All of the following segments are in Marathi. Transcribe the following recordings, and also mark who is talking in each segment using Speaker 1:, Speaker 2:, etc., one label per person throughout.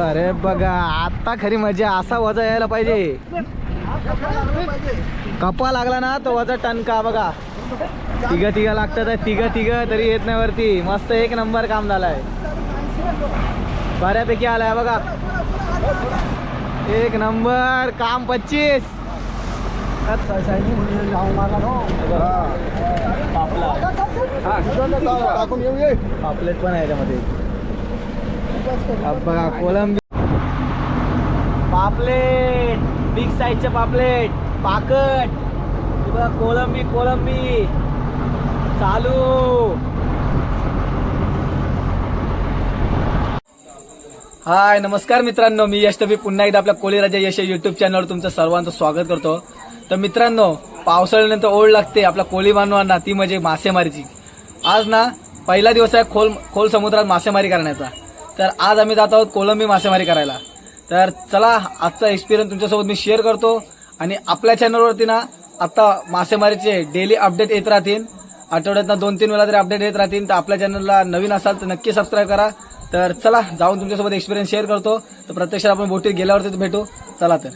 Speaker 1: नंबर हे बघा आता खरी मजा असा वजा यायला पाहिजे. कपा लागला ना तो वजा टनका बघा. तिघ तिघ लागतात तिघ तिघ तरी येत नाही वरती. मस्त एक नंबर काम झालाय. बऱ्यापैकी आलाय बघा. एक नंबर काम पच्चीस. पापलेट पण आहे त्यामध्ये बघा कोलंबी पापलेट फ्रायचे पापलेट पाकट. बघा कोलंबी कोलंबी चालू. हाय नमस्कार मित्रांनो. मी यश तबी. पुन्हा एकदा आपल्या कोळी राजा यश युट्यूब चॅनलवर तुमचं सर्वांचं स्वागत करतो. तर मित्रांनो पावसाळ्यानंतर ओढ लागते आपल्या कोळी बांधवांना ती म्हणजे मासेमारीची. आज ना पहिला दिवस आहे खोल खोल समुद्रात मासेमारी करण्याचा. तर आज आम्ही जात आहोत कोलंबी मासेमारी करायला. तर चला आजचा एक्सपिरियन्स तुमच्यासोबत मी शेअर करतो. आणि आपल्या चॅनलवरती ना आत्ता मासेमारीचे डेली अपडेट येत राहतील. आठवड्यातनं दोन तीन वेळा तरी अपडेट येत राहतील तर आपल्या चॅनलला नवीन असाल तर नक्की सबस्क्राईब करा. तर चला जाऊन तुमच्यासोबत एक्सपिरियन्स शेअर करतो. तर प्रत्यक्षात आपण बोटीत गेल्यावरती भेटू. चला तर.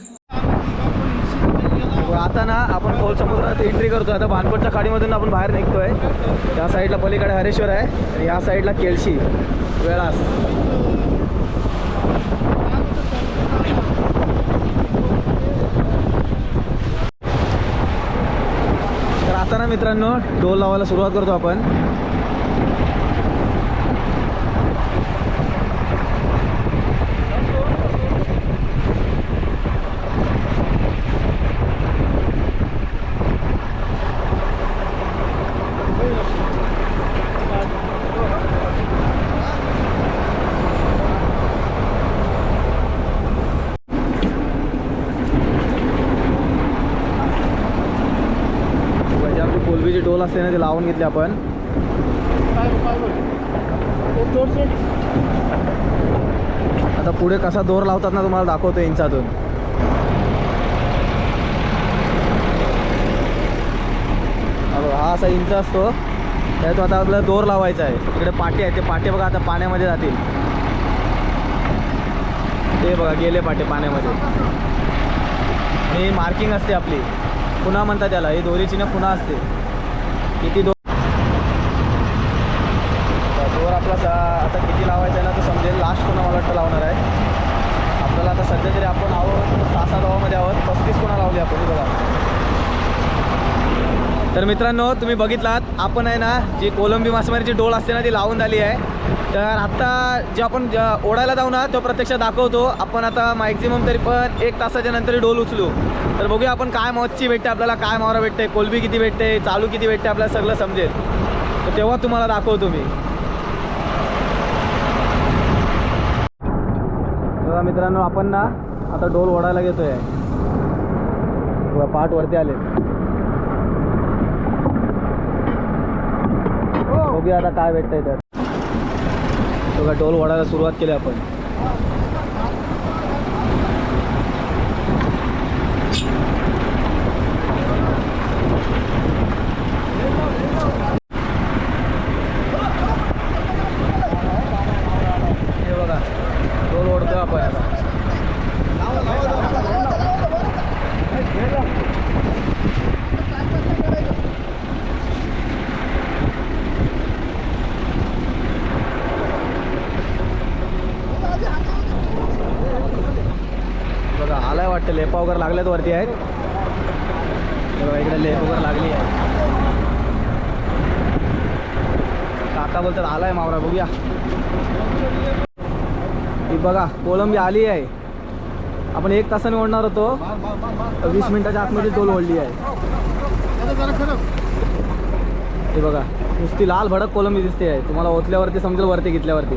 Speaker 1: आता ना आपण खोल समुद्रात एंट्री करतो आता भानपटच्या खाडीमधून आपण बाहेर निघतोय. त्या साईडला पलीकडे हरेश्वर आहे. आणि या साईडला केळशी. वेळास. तर आता ना मित्रांनो टोल लावायला सुरुवात करतो आपण म्हणजे आपली कोलबीची डोल असते ना लावून घेतली आपण. आता पुढे कसा दोर लावतात ना तुम्हाला दाखवतो इंचातून हा असा इंच असतो. त्यात आता आपल्याला दोर लावायचा आहे. इकडे पाटे आहे ते पाटे बघा आता पाण्यामध्ये जातील. ते बघा गेले पाटे पाण्यामध्ये. आणि मार्किंग असते आपली. पुन्हा म्हणतात त्याला ही दोरीची ना पुन्हा असते. किती दो दोर आपला सा- आता किती लावायचा आहे ना तो समजेल लास्ट पुन्हा मला वाटतं लावणार आहे आपल्याला आता सध्या तरी आपण आहोत सहा सात गावामध्ये आहोत पस्तीस पुन्हा लावली आपण हे बघा तर मित्रांनो तुम्ही बघितलात आपण आहे ना जी कोलंबी मासेमारीची डोळ असते ना ती लावून झाली आहे. तर आत्ता जे आपण ओढायला जाऊ ना तो प्रत्यक्ष दाखवतो. आपण आता मॅक्झिमम तरी पण एक तासाच्या नंतर डोल उचलू. तर बघूया आपण काय मच्छी भेटते आपल्याला काय मावरा भेटते कोलबी किती भेटते चालू किती भेटते आपल्याला सगळं समजेल. तर तेव्हा तुम्हाला दाखवतो मी. मित्रांनो आपण ना आता डोल ओढायला घेतोय. पाठ वरती आले बघूया आता काय भेटतंय तर. बघा टोल वाढायला सुरुवात केली आपण हे बघा डोल ओढतोय आपण आता बघा आलाय वाटतं लेपा वगैरे लागल्यात वरती आहेत. बघा इकडे लेप वगैरे लागली आहे. काका बोलतात आलाय मावरा बघूया. ही बघा कोलंबी आली आहे. आपण एक तासाने ओढणार होतो. वीस मिनिटाच्या आतमध्ये टोल ओढली आहे. हे बघा नुसती लाल भडक कोलंबी दिसते आहे. तुम्हाला ओतल्यावरती समजेल वरती घेतल्यावरती.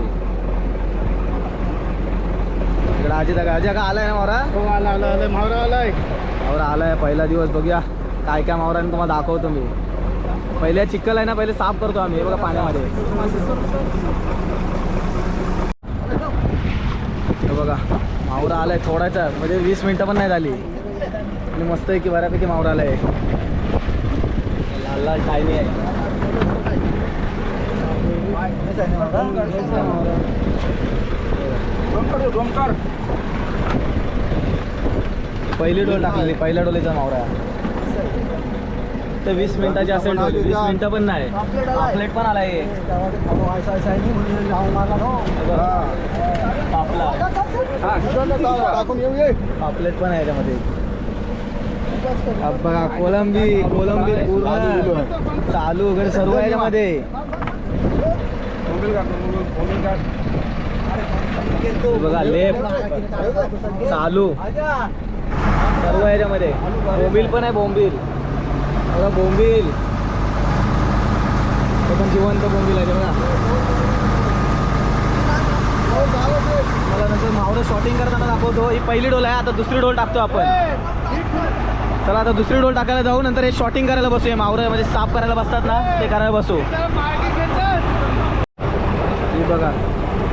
Speaker 1: इकडे आजी का आजी का आलाय ना मावरा?
Speaker 2: हो आला आला आला. मावरा आलाय.
Speaker 1: मावरा आलाय पहिला दिवस बघूया. काय काय मावराने तुम्हाला दाखवतो मी. पहिले चिक्कल आहे ना पहिले साफ करतो आम्ही. हे बघा पाण्यामध्ये. हे बघा मावरा आलाय थोडाचा म्हणजे वीस मिनिटं पण नाही झाली. आणि मस्त आहे की बऱ्यापैकी मावरा आलाय. लाल लाल टायनी आहे. पहिली डोल टाकलेली पहिल्या डोलीचा मावरा. तर वीस मिनिटाची असेल डोली वीस मिनिटं पण नाही. पापलेट पण आलाय हे पापला पापलेट पण आहे त्यामध्ये अब बघा कोलंबी कोलंबी पूर्ण. चालू वगैरे सर्व आहे त्यामध्ये हे बघा लेप. चालू. सर्व आहे त्यामध्ये बोंबील पण आहे बोंबील. बघा बोंबील. ते पण जिवंत बोंबील आहे बघा. मला नंतर मावरं शॉटिंग करताना दाखवतो. ही पहिली डोल आहे आता दुसरी डोल टाकतो आपण. चला आता दुसरी डोल टाकायला जाऊ नंतर हे शॉटिंग करायला बसू. हे मावरं म्हणजे साफ करायला बसतात ना ते करायला बसू. बघा.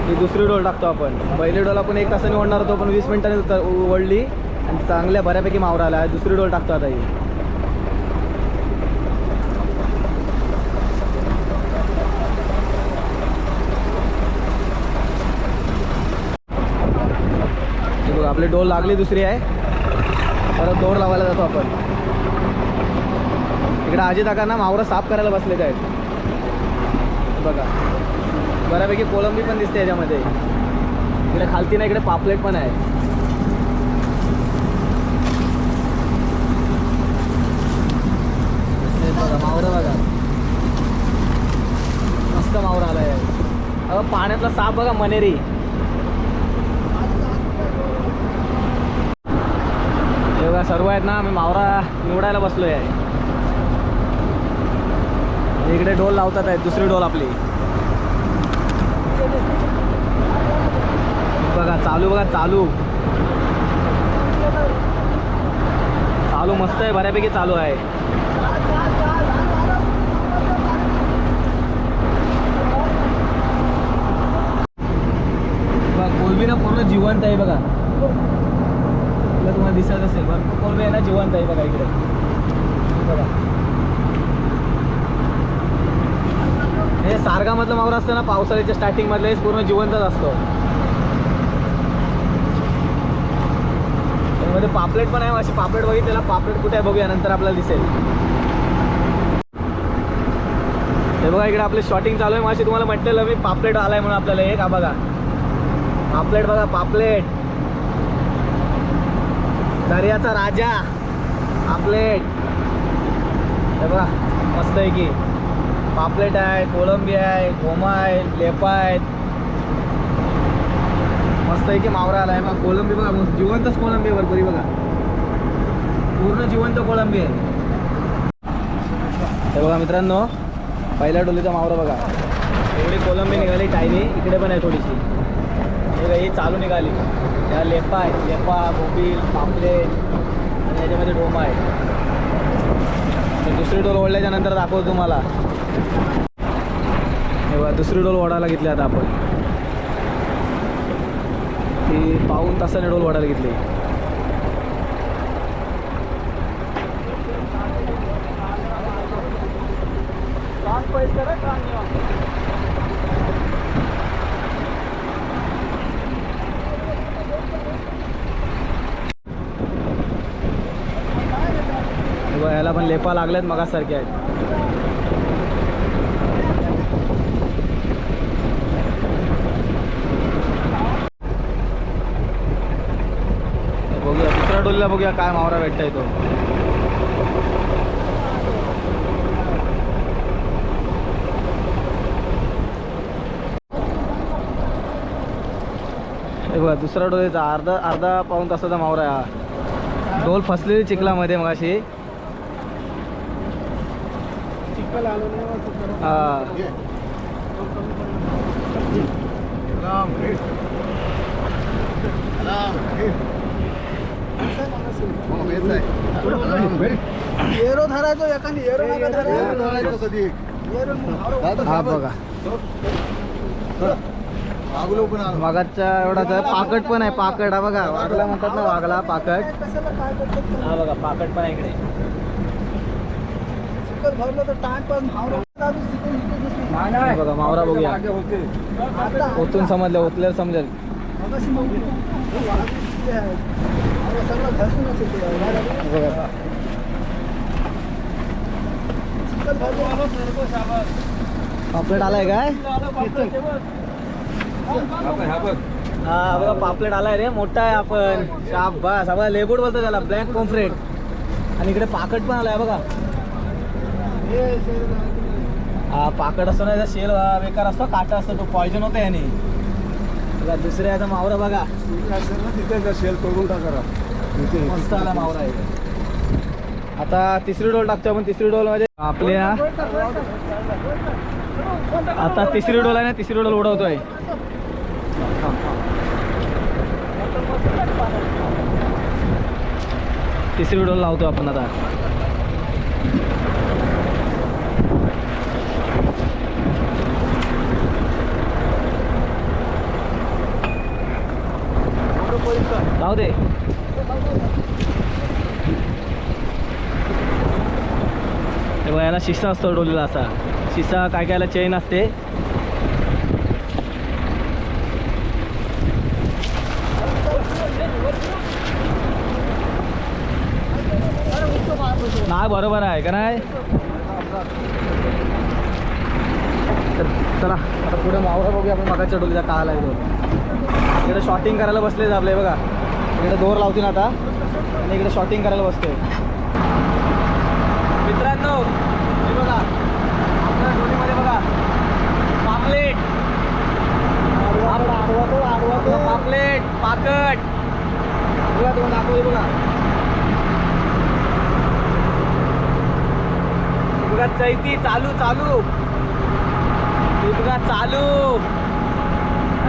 Speaker 1: ही दुसरी डोल टाकतो आपण. पहिली डोल आपण एक तासाने ओढणार होतो पण वीस मिनिटांनी ओढली आणि चांगल्या बऱ्यापैकी मावरा आला दुसरी डोल टाकतो आता ही. बघा आपली डोल लागली दुसरी आहे. परत डोर लावायला जातो आपण. इकडे आजी ना मावरा साफ करायला बसलेले आहेत. बघा. बऱ्यापैकी कोलंबी पण दिसते याच्यामध्ये. इकडे खालती ना इकडे पापलेट पण आहे. बघा मावरा बघा. मस्त मावरा आलाय. अगं पाण्यातला साप बघा मनेरी. हे बघा सर्व आहेत ना मी मावरा निवडायला बसलोय. आहे इकडे डोल लावतात आहेत दुसरी डोल आपली. बघा चालू बघा चालू. चालू मस्त आहे बऱ्यापैकी चालू आहे. बघा कोलबी ना पूर्ण जिवंत आहे बघा. तुला तुम्हाला दिसत असेल भरपूर कोलबी आहे ना जिवंत आहे बघा इकडे. बघा. हे सारगामधलं मावळ असतं ना पावसाळ्याच्या स्टार्टिंग मधलं हे पूर्ण जिवंतच असतो. मध्ये पापलेट पण आहे अशी पापलेट बघितलेला पापलेट कुठे आहे बघूया नंतर आपल्याला दिसेल. हे बघा इकडे आपले शॉटिंग चालू आहे. माशी तुम्हाला म्हटलेलं मी पापलेट आलाय म्हणून आपल्याला एक का बघा. पापलेट बघा पापलेट. दर्याचा राजा. पापलेट. हे बघा मस्त आहे की. पापलेट आहे कोलंबी आहे गोमा आहे लेपा आहेत. मस्त आहे की मावरा आला आहे बघा कोलंबी बघा जिवंतच कोलंबी आहे भरपुरी बघा. पूर्ण जिवंत कोलंबी आहे. तर बघा मित्रांनो पहिल्या डोलीचा मावरा बघा. एवढी कोलंबी निघाली टायनी इकडे पण आहे थोडीशी. बघा, ही चालू निघाली. त्या लेपा आहे लेपा गोबील पापलेट आणि याच्यामध्ये डोमा आहे. तर दुसरी डोल ओढल्याच्या नंतर दाखवतो तुम्हाला. हे बघा दुसरी डोल ओढायला घेतली आता आपण. ती पाऊन तासाने डोल ओढायला घेतली. पैसे बघा, लागल्यात मगासारखे आहेत. बघूया दुसऱ्या डोलीला बघूया काय मावरा भेटता तो. बघा दुसरा डोलीचा अर्धा अर्धा पाऊन तासाचा मावरा आहे हा. डोल फसलेली चिखलामध्ये मग अशी
Speaker 2: चिखल आलो नाही
Speaker 1: हा
Speaker 2: ये. राम हे. राम हे. मग हेच आहे. राम हे.
Speaker 3: एरो धरायचो एखादी एरो
Speaker 2: हे
Speaker 3: धरायचो.
Speaker 2: कधी।
Speaker 1: हा बघा।
Speaker 2: वागलो.
Speaker 1: वाघाच्या एवढाच. पाकट पण आहे पाकट. हा बघा वाघला म्हणतात ना वाघला पाकट. हा बघा पाकट पण आहे इकडे.
Speaker 3: भरलं तर.
Speaker 1: हे बघा मावरा बघूया.
Speaker 3: आता
Speaker 1: ओतून समजलं ओतल्यावर समजेल.
Speaker 3: हे.
Speaker 1: बघा. पापलेट आलाय काय? हा बघा. पापलेट आलाय रे. मोठा आहे आपण. शाबास. बघा लेबूड बोलतो त्याला. Black pomfret. आणि इकडे पाकट पण आलाय बघा.
Speaker 3: हा
Speaker 1: पाकड असतो ना शेल बेकार असतो काटा असतो तो पॉयझन होतो याने. बघा दुसऱ्या याचा मावरा बघा.
Speaker 2: तिथे शेल तोडून टाका
Speaker 1: मस्त आला मावरा आहे आता तिसरी डोल टाकतो आपण तिसरी डोलमध्ये आपल्या आता तिसरी डोल आहे ना तिसरी डोल उडवतोय. तिसरी डोल लावतो आपण आता. जाऊ दे हे याला शिसा असतो डोलीला असा. शिसा काय कायला चेन असते? नाही बरोबर आहे का नाही? तर चला आता पुढे मावळा बघूया आपण मगाच्या डोलीचा का आला तो. इकडे शॉटिंग करायला बसले आपले बघा. इकडे दोर लावतील आता. आणि इकडे शॉटिंग करायला बसतोय. मित्रांनो हे बघा. आपल्या डोलीमध्ये बघा. पापलेट पापलेट पाकट बघा तुम्हाला दाखवू बघा. बघा चैती चालू चालू. बघा चालू.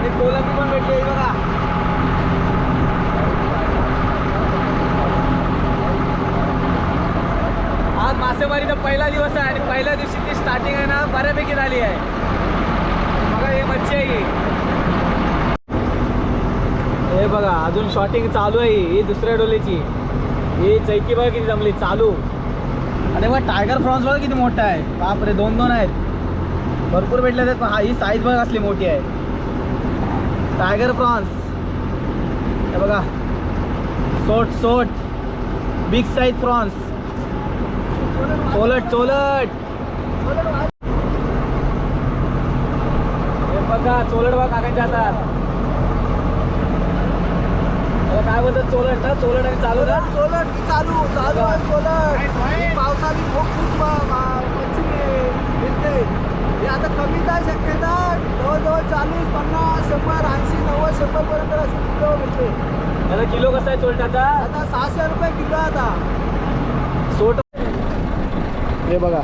Speaker 1: आणि कोलंबी पण भेटली बघा. आज मासेमारीचा पहिला दिवस आहे आणि पहिल्या दिवशी ती स्टार्टिंग आहे ना बऱ्यापैकी झाली आहे. बघा हे मच्छी आहे हे. बघा अजून शॉटिंग चालू आहे ही दुसऱ्या डोलीची. ही चैकी बघा किती जमली चालू. आणि बघा टायगर फ्रॉन्स बघा किती मोठा आहे. बापरे दोन दोन आहेत. भरपूर भेटले आहेत पण हा ही साईज बघा असली मोठी आहे. Tiger prawns. हे बघा. सोट सोट. Big size prawns. चोलट चोलट. हे बघा चोलट बघा काकांच्या हातात. काय बोलतात चोलट? ना चोलट आणि चालू ना?
Speaker 3: सोलट की चालू चालू आहे सोलट पावसाळी खूप खूप मच्छी मिळते. हे आता कमी काय शक्यता? जवळजवळ चाळीस पन्नास शंभर ऐंशी नव्वद शंभर पर्यंत असे किलो मिळते.
Speaker 1: त्याला किलो कसा आहे चोलटाचा
Speaker 3: आता सहाशे रुपये किलो आता.
Speaker 1: सोट हे बघा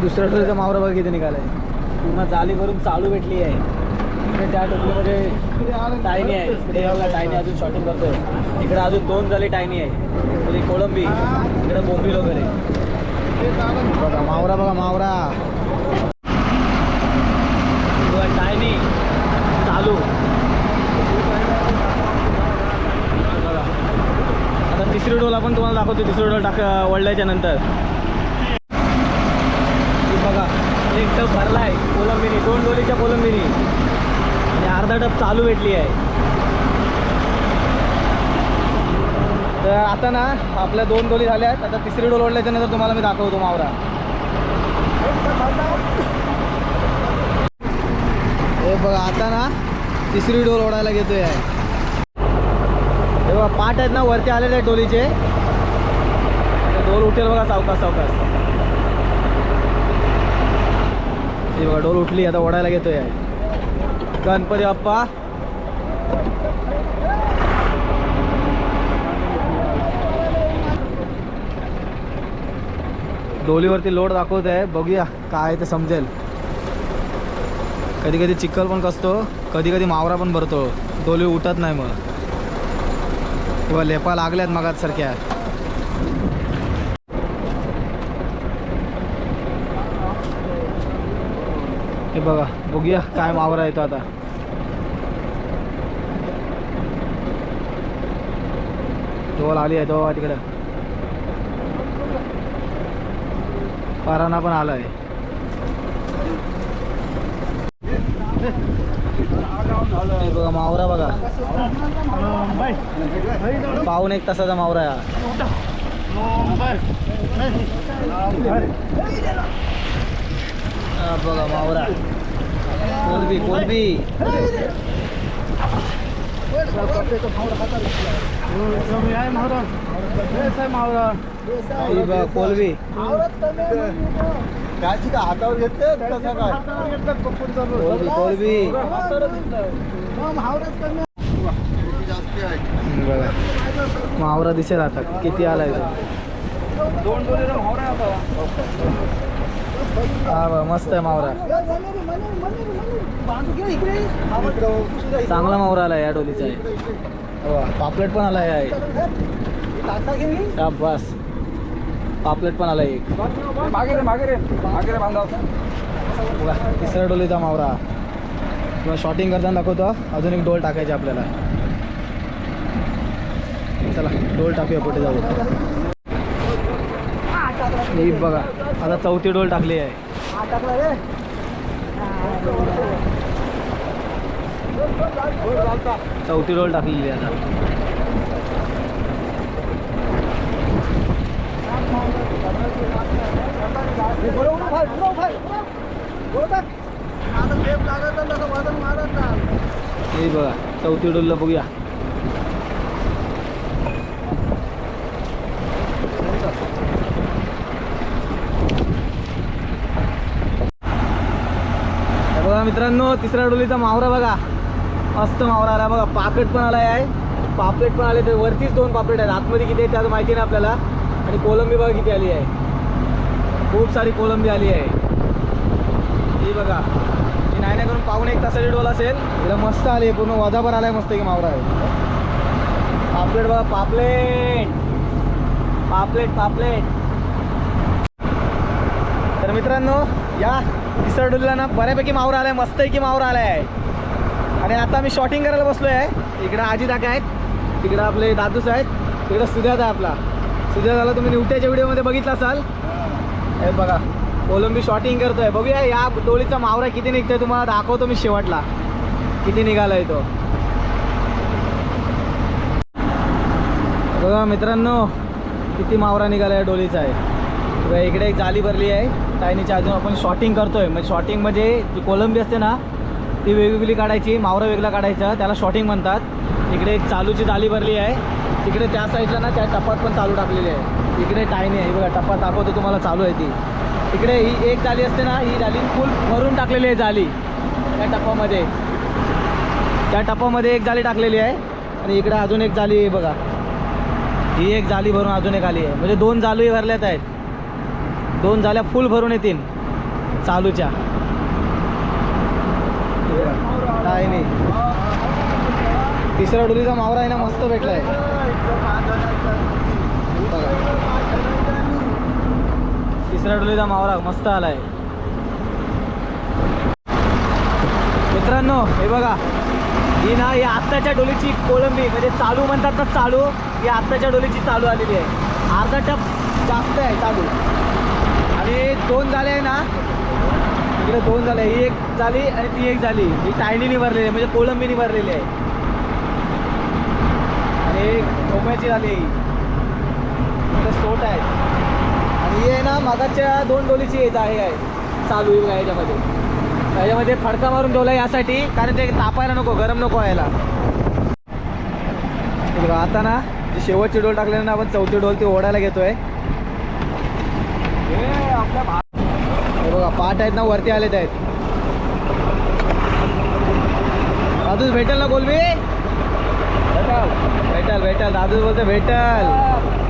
Speaker 1: दुसऱ्या टोलीचा मावरा बघा किती निघालाय. पूर्ण जाली भरून चालू भेटली आहे. इकडे त्या टोपलीमध्ये टायनी आहे. इकडे बघा टायनी अजून शॉटिंग करतोय. इकडे अजून दोन झाली टायनी आहे. म्हणजे कोळंबी इकडे बोंबील वगैरे. बघा मावरा बघा मावरा बघा टायनी चालू बघा आता तिसरी डोल आपण तुम्हाला दाखवतो तिसरं डोल टाक वळल्याच्या नंतर. बघा एक टप भरलाय कोलंबिनी दोन डोलीच्या कोलंबिनी आणि अर्धा टप चालू भेटली आहे. तर आता ना आपल्या दोन डोली झाल्या आहेत. आता तिसरी डोल ओढल्याच्या नंतर तुम्हाला मी दाखवतो मावरा. हे बघा आता ना तिसरी डोल ओढायला घेतोय. आहे पाठ आहेत ना वरती आलेले आहेत डोलीचे. डोल उठेल बघा सावकाश सावकाश. हे बघा डोल उठली आता ओढायला घेतोय. गणपती बाप्पा. डोलीवरती लोड दाखवत आहे. बघूया काय ते समजेल. कधी कधी चिखल पण कसतो कधी कधी मावरा पण भरतो. डोली उठत नाही मग. किंवा लेपा लागल्यात मगात सारख्या. हे बघा बघूया काय मावरा येतो आता. टोल आली आहे तो तिकडं. पाराना पण आलाय. हे बघा मावरा बघा. पाऊन एक तासाचा मावरा हा. बघा मावरा. कोलबी कोलबी. मावरा कोलबी.
Speaker 3: हातावर कसा काय
Speaker 1: मावरा दिसेल आता किती आलाय तो हा बघा मस्त आहे मावरा चांगला मावरा आलाय या डोलीचा आहे हो, पापलेट पण आलाय आहे बस पापलेट पण आलाय एक.
Speaker 2: मागे रे मागे रे. मागे रे बांधाव.
Speaker 1: बघा तिसऱ्या डोलीचा मावरा. किंवा शॉटिंग करताना दाखवतो. अजून एक डोल टाकायचे आपल्याला. चला डोल टाकूया पुढे जाऊ ही बघा आता चौथी डोल टाकली आहे. चौथी डोल टाकलेली आहे आता
Speaker 3: आता खेप लागत ना तसं वजन मारत ना
Speaker 1: हे बघा चौथी डोलला बघूया. बघा मित्रांनो तिसऱ्या डोलीचा मावरा बघा. मस्त मावरा आला बघा. पापलेट पण आलाय आहे. पापलेट पण आले ते वरतीच दोन पापलेट आहेत. आतमध्ये किती आहेत त्याचं माहिती नाही आपल्याला. आणि कोलंबी बघा किती आली आहे. खूप सारी कोलंबी आली आहे. ही बघा. ही नाही नाही करून पाहून एक तासाची डोल असेल. तिला मस्त आली पूर्ण वादाभर आलाय मस्त की मावरा आहे. पापलेट बघा पापलेट. पापलेट पापलेट. तर मित्रांनो या तिसऱ्या डोलीला ना बऱ्यापैकी मावरा आलाय मस्त की मावरा आलाय. आहे आणि आता मी शॉटिंग करायला बसलो आहे इकडं आजी दाका आहेत. तिकडं आपले दादूस आहेत. तिकडं सुजात आहे आपला. सुद्यात तुम्ही निवट्याच्या व्हिडिओमध्ये बघितला असाल. हे बघा कोलंबी शॉटिंग करतोय. बघूया या डोळीचा मावरा किती निघतोय तुम्हाला दाखवतो मी शेवटला. किती निघालाय तो. बघा मित्रांनो किती मावरा निघाला आहे डोलीचा आहे. बघा इकडे एक जाली भरली आहे. टायनीच्या अजून आपण शॉटिंग करतोय. म्हणजे शॉटिंग म्हणजे जी कोलंबी असते ना ती वेगवेगळी काढायची मावरा वेगळा काढायचा त्याला शॉटिंग म्हणतात. इकडे एक चालूची जाली भरली आहे. तिकडे त्या साईडला ना त्या टपात पण चालू टाकलेली आहे. इकडे टायनी आहे बघा टप्पा दाखवतो तुम्हाला चालू आहे ती. इकडे ही एक जाली असते ना ही जाली फुल भरून टाकलेली आहे जाली. त्या टप्पामध्ये. त्या टप्पामध्ये एक जाली टाकलेली आहे आणि इकडे अजून एक जाली आहे बघा. ही एक जाली भरून अजून एक आली आहे. म्हणजे दोन जालूही भरल्यात आहेत. दोन जाल्या फुल भरून येतील. चालूच्या. काय नाही. तिसऱ्या डोलीचा मावरा आहे ना मस्त भेटलाय. तिसऱ्या डोलीचा मावरा मस्त आलाय. मित्रांनो हे बघा. ही ना ही आत्ताच्या डोलीची कोळंबी म्हणजे चालू म्हणतात ना चालू ही आत्ताच्या डोलीची चालू आलेली आहे. अर्धा टप जास्त आहे चालू. आणि दोन झाले आहे ना इकडे दोन झाले ही एक झाली आणि ती एक झाली. ही टायनीनी भरलेली आहे म्हणजे कोळंबीने भरलेली आहे. आणि एक झाली ही. सोट आहे. आणि हे ना मागाच्या दोन डोलीची येत आहे आहे. चालू येईल याच्यामध्ये. याच्यामध्ये फडका मारून ठेवला यासाठी कारण ते तापायला नको गरम नको व्हायला. आता ना जी शेवटची डोल टाकल्याने आपण चौथी डोल ती ओढायला घेतोय. बघा पाठ आहेत ना वरती आलेत आहेत. दादूच भेटेल ना बोलवी? भेटल भेटल दादूच बोलते भेटल.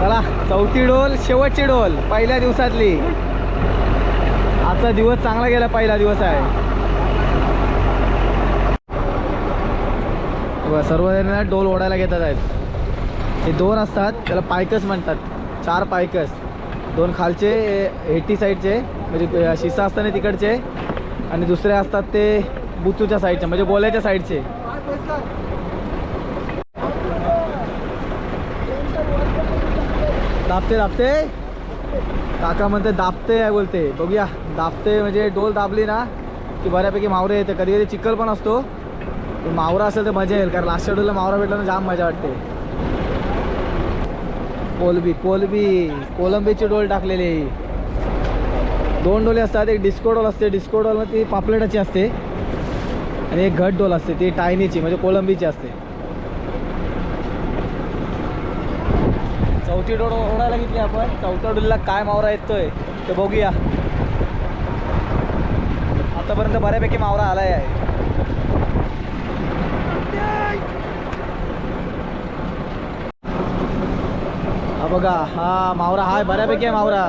Speaker 1: चला चौथी डोल शेवटची डोल पहिल्या दिवसातली. आजचा दिवस चांगला गेला पहिला दिवस आहे. सर्वजण डोल ओढायला घेतात आहेत. हे दोन असतात त्याला पायकस म्हणतात. चार पायकस. दोन खालचे एटी साईडचे म्हणजे शिसा असताना तिकडचे. आणि दुसरे असतात ते बुचूच्या साईडचे म्हणजे गोल्याच्या साईडचे. दाबते दाबते. काका म्हणते दाबते आहे बोलते. बघूया. दाबते म्हणजे डोल दाबली ना की बऱ्यापैकी मावरे येते. कधी कधी चिखल पण असतो. मावरा असेल तर मजा येईल कारण लास्ट डोलला मावरा भेटला ना जाम मजा वाटते. कोलबी कोलबी. कोलंबीची डोल टाकलेली. दोन डोले असतात. एक डिस्को डोल असते. डिस्को डोल ती पापलेटाची असते. आणि एक घट डोल असते. ती टायनीची म्हणजे कोलंबीची असते. चौथी डोळ ओढायला घेतली आपण. चौथ्या डोलीला काय मावरा येतोय ते बघूया. आतापर्यंत बऱ्यापैकी मावरा आलाय. आहे हा बघा हा मावरा हाय बऱ्यापैकी आहे मावरा.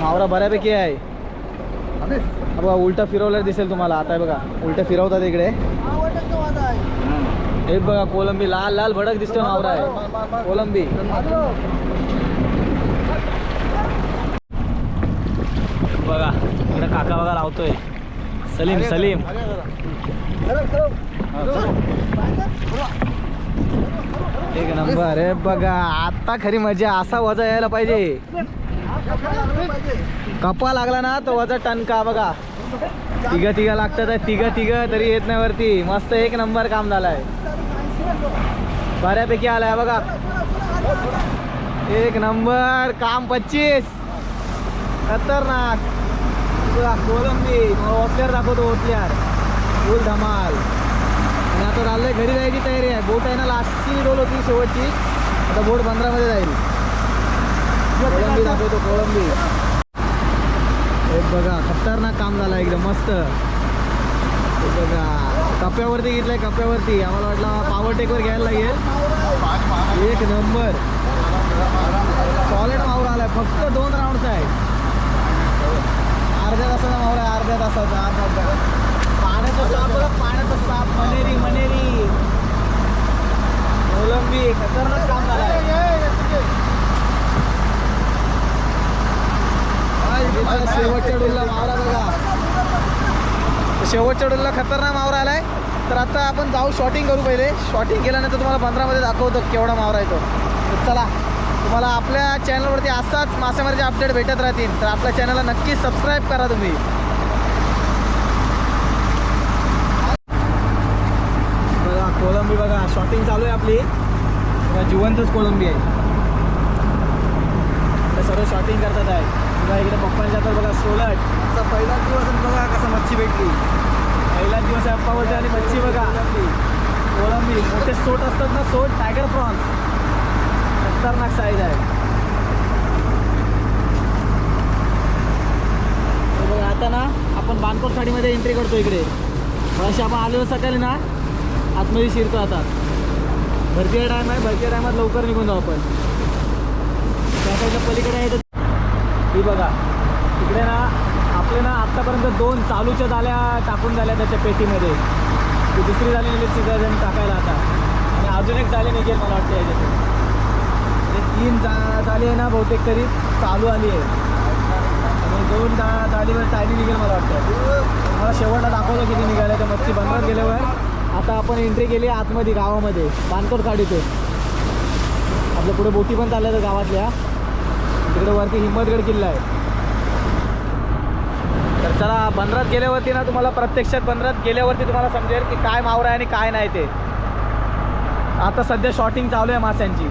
Speaker 1: मावरा बऱ्यापैकी आहे. हा बघा उलटा फिरवलं दिसेल तुम्हाला. आता बघा उलट फिरवतात इकडे. हे बघा कोलंबी लाल लाल भडक दिसतो मावरा आहे. कोलंबी. बघा इकडे काका बघा लावतोय. सलीम सलीम. एक नंबर हे बघा आता खरी मजा असा वजा यायला पाहिजे. कपा लागला ना तो वजा टनका बघा. तिघ तिघ लागतात तिघ तिघ तरी येत नाही वरती. मस्त एक नंबर काम झालाय. बऱ्यापैकी आलाय बघा. एक नंबर काम पच्चीस. खतरनाक. कोलंबी ओतल्यार दाखवतो ओतल्यार फुल धमाल. आणि आता चाललंय घरी जायची तयारी आहे. बोट आहे ना लास्टची डोल होती शेवटची. आता बोट बंदरामध्ये जाईल. कोळंबी दाखवतो कोळंबी एक बघा खतरनाक काम झालं एकदम मस्त. बघा. कप्प्यावरती घेतलंय कप्प्यावरती. आम्हाला वाटलं पॉवर टेकवर घ्यायला लागेल. एक नंबर. सॉलिड मावरा आलाय. फक्त दोन राऊंडचा आहे अर्ध्या तासाचा मावरा आहे अर्ध्या तासाचा अर्धा तास पाण्याचा साप पाण्याचा साप. मनेरी मनेरी. कोलंबी खतरनाक काम झालंय. शेवटच्या डोलला मावरा बघा. शेवटच्या डोलला खतरनाक मावरा आलाय. तर आता आपण जाऊ शॉटिंग करू पहिले. शॉटिंग केल्यानंतर तुम्हाला पंधरामध्ये दाखवतो केवढा मावरा येतो तर चला तुम्हाला आपल्या चॅनलवरती असाच मासेमारीचे अपडेट भेटत राहतील. तर आपल्या चॅनलला नक्की सबस्क्राईब करा तुम्ही. बघा कोलंबी बघा शॉटिंग चालू आहे आपली. जिवंतच कोलंबी आहे. सर्व शॉटिंग करतात आहे. बघा इकडे पप्पांच्या तर बघा सोलट.
Speaker 3: आजचा पहिला दिवस आणि बघा कसा मच्छी भेटली.
Speaker 1: पहिला दिवस पप्पा बोलते आणि मच्छी बघा. कोलंबी मोठे सोट असतात ना सोट? टायगर प्रॉन्स खतरनाक साईज आहे. बघा आता ना आपण बानकोट साडीमध्ये एंट्री करतो इकडे. अशी आपण आलेलो सकाळी ना आतमध्ये शिरतो आता. भरतीचा टाईम आहे भरतीच्या टायमात लवकर निघून जाऊ आपण. त्या साईडला पलीकडे आहे ही बघा. तिकडे ना आपले ना आत्तापर्यंत दोन चालूच्या जाल्या टाकून झाल्या त्याच्या पेटीमध्ये. ती दुसरी झाली म्हणजे निघेल जण टाकायला आता. आणि अजून एक झाली निघेल मला वाटतं याच्यातून. म्हणजे तीन जा जाली आहे ना बहुतेक तरी चालू आली आहे. आणि दोन जा जालीवर टायनी निघेल मला वाटतं. मला शेवटला दाखवलं किती निघाल्या त्या मच्छी. बंदरात गेल्यावर आता आपण एंट्री केली आतमध्ये गावामध्ये. पानकोट खाडीतून आपल्या पुढे बोटी पण चालल्या तर गावातल्या. तिकडे वरती हिंमतगड किल्ला आहे. तर चला बंदरात गेल्यावरती ना तुम्हाला प्रत्यक्षात बंदरात गेल्यावरती तुम्हाला समजेल की काय मावरा आहे आणि काय नाही ते. आता सध्या शॉटिंग चालू आहे माशांची.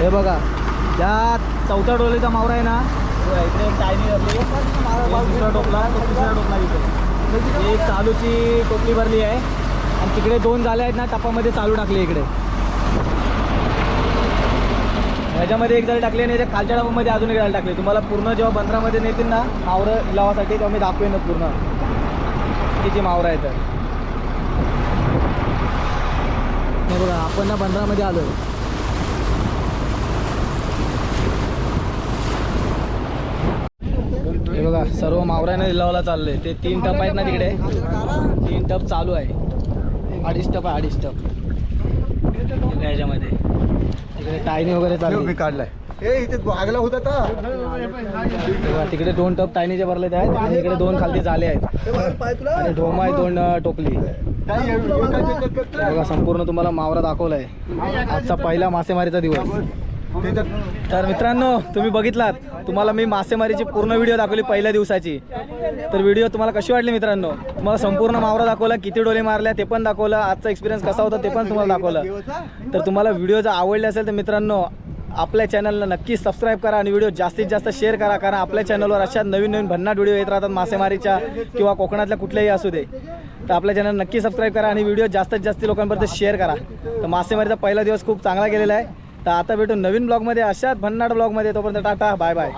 Speaker 1: हे बघा या चौथ्या डोलीचा मावरा आहे ना. इकडे दुसरा टोपला तो तिसरा टोपला एक चालूची टोपली भरली आहे. आणि तिकडे दोन झाले आहेत ना टपामध्ये चालू टाकली इकडे. ह्याच्यामध्ये एक जाळी टाकली आणि याच्या खालच्या डबामध्ये अजून एक जाळी टाकली तुम्हाला पूर्ण जेव्हा बंदरामध्ये नेतील ना मावरं लावासाठी तेव्हा मी दाखवेन पूर्ण. किती मावरं आहे तर. बघा आपण ना बंदरामध्ये आलो हे बघा सर्व मावऱ्याने लिलावाला चाललंय. ते तीन टप आहेत ना तिकडे. तीन टप चालू आहे. अडीच टप आहे अडीच टप. याच्यामध्ये तिकडे टायनी वगैरे चालू.
Speaker 3: काढलाय. इथे होता
Speaker 1: तिकडे दोन टप टायनीचे भरलेले आहेत आणि इकडे दोन खालती झाले आहेत. आणि ढोमा आहे दोन टोपली. बघा संपूर्ण तुम्हाला मावरा दाखवलाय. आजचा पहिला मासेमारीचा दिवस. तर मित्रांनो तुम्ही बघितलात तुम्हाला मी मासेमारीची पूर्ण व्हिडिओ दाखवली पहिल्या दिवसाची. तर व्हिडिओ तुम्हाला कशी वाटली मित्रांनो? तुम्हाला संपूर्ण मावरा दाखवला किती डोले मारल्या ते पण दाखवलं आजचा एक्सपिरियन्स कसा होता ते पण तुम्हाला दाखवलं. तर तुम्हाला व्हिडिओ जर आवडले असेल तर मित्रांनो आपल्या चॅनलला नक्की सबस्क्राईब करा आणि व्हिडिओ जास्तीत जास्त शेअर करा कारण आपल्या चॅनलवर अशा नवीन नवीन भन्नाट व्हिडिओ येत राहतात मासेमारीच्या किंवा कोकणातल्या कुठल्याही असू दे. तर आपल्या चॅनल नक्की सबस्क्राईब करा आणि व्हिडिओ जास्तीत जास्त लोकांपर्यंत शेअर करा. तर मासेमारीचा पहिला दिवस खूप चांगला गेलेला आहे. तर आता भेटून नवीन ब्लॉगमध्ये अशाच भन्नाट ब्लॉगमध्ये. तोपर्यंत टाटा बाय बाय.